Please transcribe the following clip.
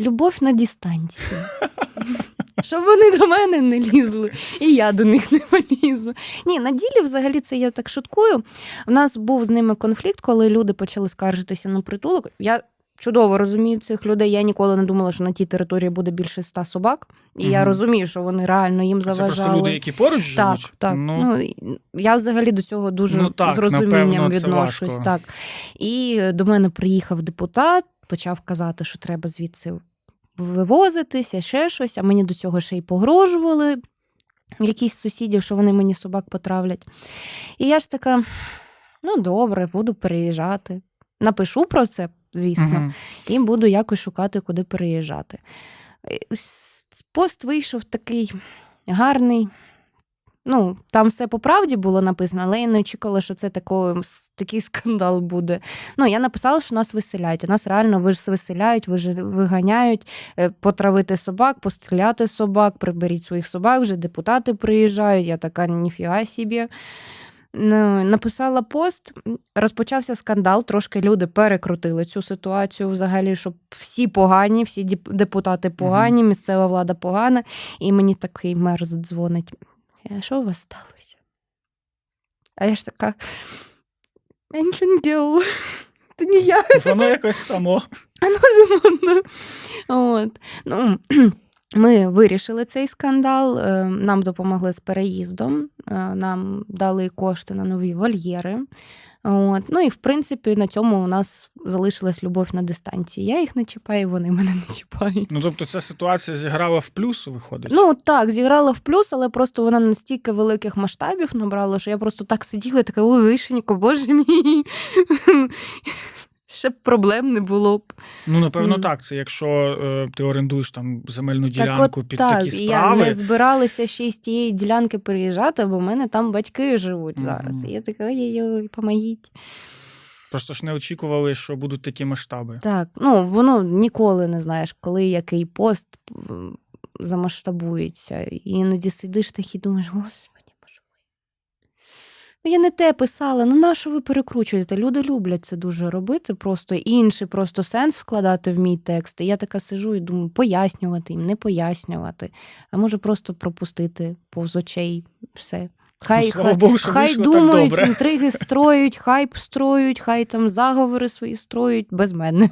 любов на дистанції. Щоб вони до мене не лізли, і я до них не полізу. Ні, на ділі взагалі це я так шуткую. У нас був з ними конфлікт, коли люди почали скаржитися на притулок. Я чудово розумію цих людей. Я ніколи не думала, що на тій території буде більше ста собак. І я розумію, що вони реально їм Це просто люди, які поруч Так, живуть. так. Ну, Ну, я взагалі до цього дуже Ну, так, з розумінням напевно, відношусь. важко. Так. І до мене приїхав депутат, почав казати, що треба звідси вивозитися, ще щось, а мені до цього ще й погрожували. Якісь сусідів, що вони мені собак потравлять. І я ж така: ну, добре, буду переїжджати. Напишу про це, звісно, угу. і буду якось шукати, куди переїжджати. Е, Пост вийшов такий гарний. Ну, там все по правді було написано, але я не очікувала, що це тако, такий скандал буде. Ну, я написала, що нас виселяють. У нас реально вис- виселяють, виганяють, е, потравити собак, постріляти собак, приберіть своїх собак, вже депутати приїжджають. Я така, ніфіга собі. Ну, Написала пост, розпочався скандал. Трошки люди перекрутили цю ситуацію взагалі, щоб всі погані, всі депутати погані, місцева влада погана. І мені такий мер дзвонить. А що у вас сталося? А я ж така. Я нічого не делала. Це не я. Воно якось само. Замовно. От. Ну, ми вирішили цей скандал, е, нам допомогли з переїздом, е, нам дали кошти на нові вольєри. От. Ну і в принципі на цьому у нас залишилась любов на дистанції. Я їх не чіпаю, вони мене не чіпають. Ну тобто ця ситуація зіграла в плюс, виходить. Ну так, зіграла в плюс, але просто вона настільки великих масштабів набрала, що я просто так сиділа, і така о, лишенько, боже мій. Ще б проблем не було б. Ну, напевно, Мгм. так. Це якщо е, ти орендуєш там земельну Так ділянку от під так, такі і справи. я не збиралася ще з тієї ділянки переїжджати, бо в мене там батьки живуть Мгм. зараз. І я така, ой-ой-ой, помогіть. Просто ж не очікували, що будуть такі масштаби. Так, ну воно ніколи не знаєш, коли який пост замасштабується. І іноді сидиш такий думаєш, господи, я не те писала, ну на що ви перекручуєте? Люди люблять це дуже робити, просто інший просто сенс вкладати в мій текст. І я така сижу і думаю, пояснювати їм, не пояснювати, а може просто пропустити повз очей все. Хай, Ну, хай, Богу, хай так думають, інтриги строють, хайп строють, хай там заговори свої строють без мене.